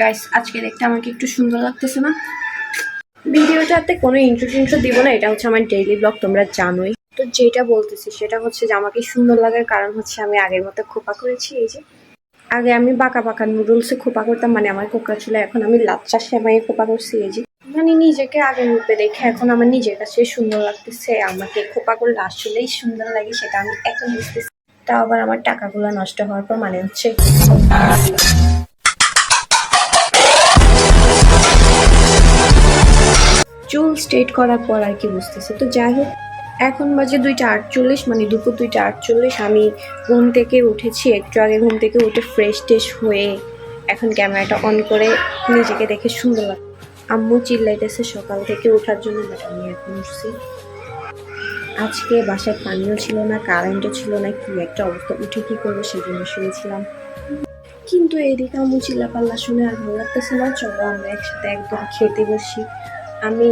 Guys আজকে দেখতে আমাকে একটু সুন্দর লাগতেছে না? ভিডিওটাতে কোনো ইন্ট্রো টিন্ট্রো দিব না, এটা হচ্ছে আমার ডেইলি ব্লগ তোমরা জানোই। তো যেটা বলতেছি, সেটা হচ্ছে যে আমাকে সুন্দর লাগার কারণ হচ্ছে আমি আগের মতো খোপা করেছি, এই যে। আগে আমি বাঁকা বাঁকা নুডলসে খোপা করতাম মানে আমার কোকড়া ছিল, এখন আমি লাচ্চা সেমাই খোপা করছি, এই যে। মানে নিজেকে আগের রূপে দেখে এখন আমার নিজের কাছে সুন্দর লাগতেছে, আমাকে খোপা করলে আসলেই সুন্দর লাগে, সেটা আমি এখন বুঝতেছি। তাও আবার আমার টাকাগুলো নষ্ট হওয়ার পর মানে হচ্ছে। চুল স্ট্রেট করার পর আর কি বুঝতেছে। তো যাই হোক এখন বাজে দুইটা আটচল্লিশ মানে দুপুর দুইটা আটচল্লিশ। আমি ঘুম থেকে উঠেছি, একটু আগে ঘুম থেকে উঠে ফ্রেশ টেশ হয়ে এখন ক্যামেরাটা অন করে নিজেকে দেখে সুন্দর লাগে আম্মু চিল্লাইতেছে, সকাল থেকে ওঠার জন্য বাট আমি এখন উঠছি। আজকে বাসায় পানিও ছিল না কারেন্টও ছিল না, কি একটা অবস্থা, উঠে কী করব সেই জন্য শুয়েছিলাম। কিন্তু এদিকে আম্মু চিল্লা পাল্লা শুনে আর ভালো লাগতেছে না, চলো আমরা একসাথে একদম খেতে বসি। আমি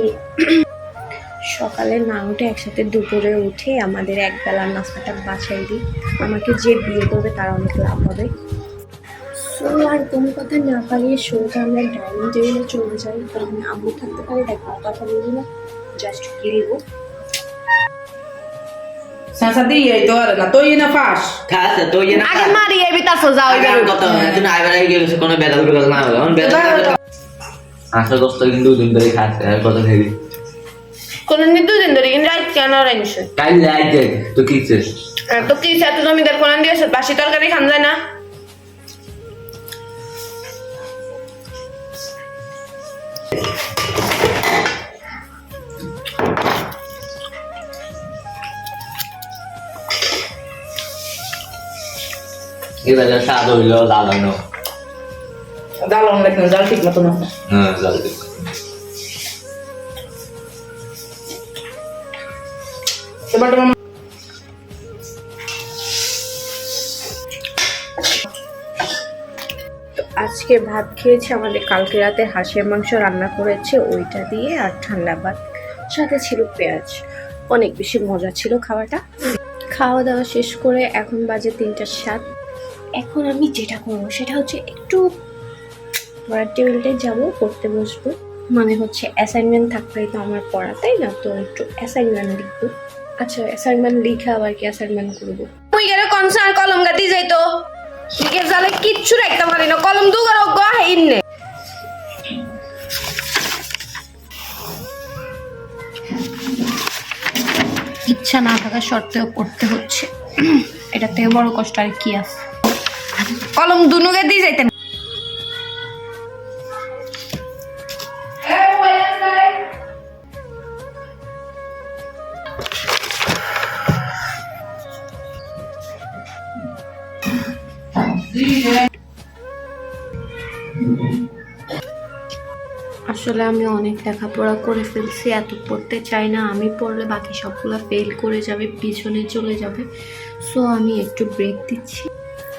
সকালে না উঠে একসাথে দুপুরে উঠে আমাদের এক বেলার নাস্তাটা বাছাই দিই। আমাকে যে বিয়ে করবে তার অনেক লাভ হবে। সো আর কোনো কথা না পারিয়ে সোজা আমরা ডাইনিং টেবিলে চলে যাই। কারণ আম্মু থাকতে পারে দেখো কথা বলব না। জাস্ট গিলবো Sansa di itu ada to ina fas. খাচ্ছে তো ইয়ে না আগে মারি এবি তাসো যাও আর কথা তুমি আইবার আগে গেলে কোনো বেদা না এখন বেদা আসলে দোস্ত কিন্তু দুদিন ধরে খাচ্ছে আর কথা খাবি কোন দুদিন ধরে কিন্তু রাত কেন রাইনছে কাল যাইতে তো কিছে তো কি সাথে জমিদার কোরআন দিয়েছে বাসি তরকারি খান যায় না? এবারে স্বাদ হইল দাঁড়ানো Dalam lek nzal ঠিক মতো না। হ্যাঁ এবার তোমার আজকে ভাত খেয়েছি আমাদের কালকে রাতে হাঁসের মাংস রান্না করেছে ওইটা দিয়ে আর ঠান্ডা ভাত। সাথে ছিল পেঁয়াজ। অনেক বেশি মজা ছিল খাওয়াটা। খাওয়া দাওয়া শেষ করে এখন বাজে তিনটা সাত। এখন আমি যেটা করব সেটা হচ্ছে একটু পড়ার টেবিলটায় যাব, পড়তে বসবো। মানে হচ্ছে অ্যাসাইনমেন্ট থাকলেই তো আমার পড়া, তাই না? তো একটু অ্যাসাইনমেন্ট লিখব। আচ্ছা অ্যাসাইনমেন্ট লিখে আবার কি অ্যাসাইনমেন্ট করব? মুই গেলে কনসার কলম গাতি যাইতো লিখে জালে কিচ্ছু রাখতে পারি না। কলম দু গরো গা ইন্নে ইচ্ছা না থাকা সত্ত্বেও পড়তে হচ্ছে। এটা থেকে বড় কষ্ট আর কি আছে? কলম দুনু গাতি যাইতেন আসলে আমি অনেক লেখাপড়া করে ফেলছি, এত পড়তে চাই না। আমি পড়লে বাকি সবগুলো ফেল করে যাবে, পিছনে চলে যাবে। সো আমি একটু ব্রেক দিচ্ছি।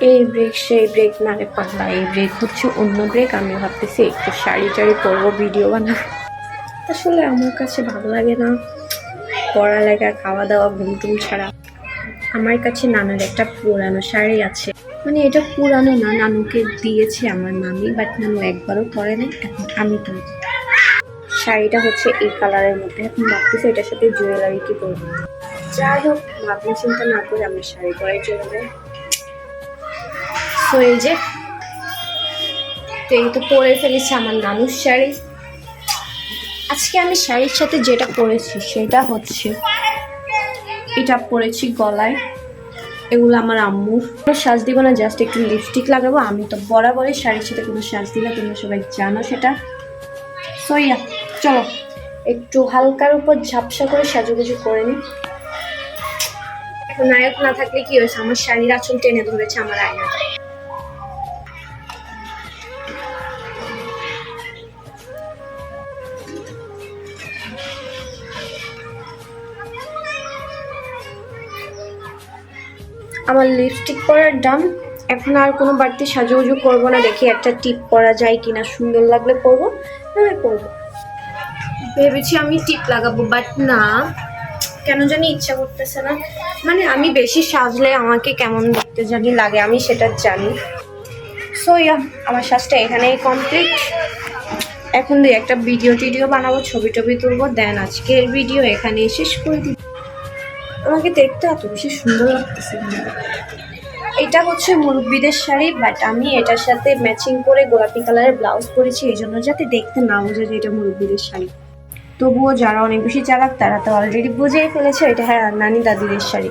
এই ব্রেক সেই ব্রেক না রে পাগলা এই ব্রেক হচ্ছে অন্য ব্রেক আমি ভাবতেছি একটু শাড়ি টাড়ি পরবো ভিডিও বানাবো। আসলে আমার কাছে ভালো লাগে না পড়া পড়ালেখা, খাওয়া দাওয়া, ঘুম টুম ছাড়া। আমার কাছে নানার একটা পুরানো শাড়ি আছে। মানে এটা পুরানো না, নানুকে দিয়েছে আমার মামি বাট নানু একবারও পরে নাই, এখন আমি তো শাড়িটা হচ্ছে এই কালারের মধ্যে, এখন ভাবতেছি এটার সাথে জুয়েলারি কি করব যাই হোক, ভাবনা চিন্তা না করে আমরা শাড়ি পরে চলে যাই। তো এই যে তো এই তো পরে ফেলেছি আমার নানুর শাড়ি। আজকে আমি শাড়ির সাথে যেটা পরেছি, সেটা হচ্ছে, এটা পরেছি গলায়। এগুলো আমার আম্মুর। সাজ দিব না জাস্ট একটু লিপস্টিক লাগাবো। আমি তো বরাবরই শাড়ির সাথে কোনো সাজ দিই না, তোমরা সবাই জানো সেটা। সইয়া চলো, একটু হালকার উপর ঝাপসা করে সাজুগুজু করে নিই নায়ক না থাকলে কি হয়েছে? আমার শাড়ির আচল টেনে ধরেছে আমার আয়না আমার লিপস্টিক পরার দাম, এখন আর কোনো বাড়তি সাজুগুজু করব না। দেখি একটা টিপ পরা যায় কিনা, সুন্দর লাগলে পরবো, না পরবো। ভেবেছি আমি টিপ লাগাবো বাট না, কেন জানি ইচ্ছা করতেছে না। মানে আমি বেশি সাজলে আমাকে কেমন দেখতে জানি লাগে, আমি সেটা জানি। সো ইয়া আমার সাজটা এখানেই কমপ্লিট এখন দুই একটা ভিডিও টিডিও বানাবো ছবি টবি তুলবো দেন আজকের ভিডিও এখানে শেষ করে দিই আমাকে দেখতে এত বেশি সুন্দর লাগতেছে। এটা হচ্ছে মুরব্বীদের শাড়ি বাট আমি এটার সাথে ম্যাচিং করে গোলাপি কালারের ব্লাউজ পরেছি, এই জন্য যাতে দেখতে না বোঝা যে এটা মুরব্বীদের শাড়ি। তবুও যারা অনেক বেশি চালাক, তারা তো অলরেডি বুঝেই ফেলেছে এটা হ্যাঁ নানি দাদিদের শাড়ি।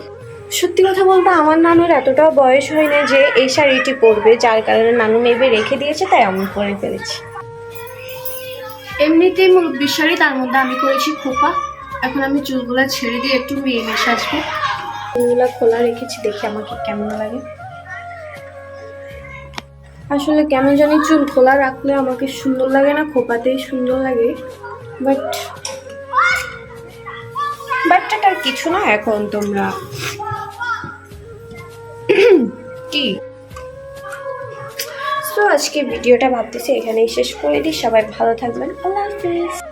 সত্যি কথা বলতে আমার নানুর এতটাও বয়স হয় না যে এই শাড়িটি পরবে, যার কারণে নানু নেবে রেখে দিয়েছে, তাই আমি পরে ফেলেছি। এমনিতেই মুরব্বীর শাড়ি, তার মধ্যে আমি করেছি খোপা। এখন আমি চুলগুলা ছেড়ে দিয়ে একটু মেয়ে মেশে আসব। চুলগুলা খোলা রেখেছি দেখি আমাকে কেমন লাগে। আসলে কেন জানি চুল খোলা রাখলে আমাকে সুন্দর লাগে না, খোপাতেই সুন্দর লাগে। বাট বাট আর কিছু না এখন তোমরা। কি? তো আজকে ভিডিওটা ভাবতেছি এখানেই শেষ করে দিই, সবাই ভালো থাকবেন, আল্লাহ হাফিজ।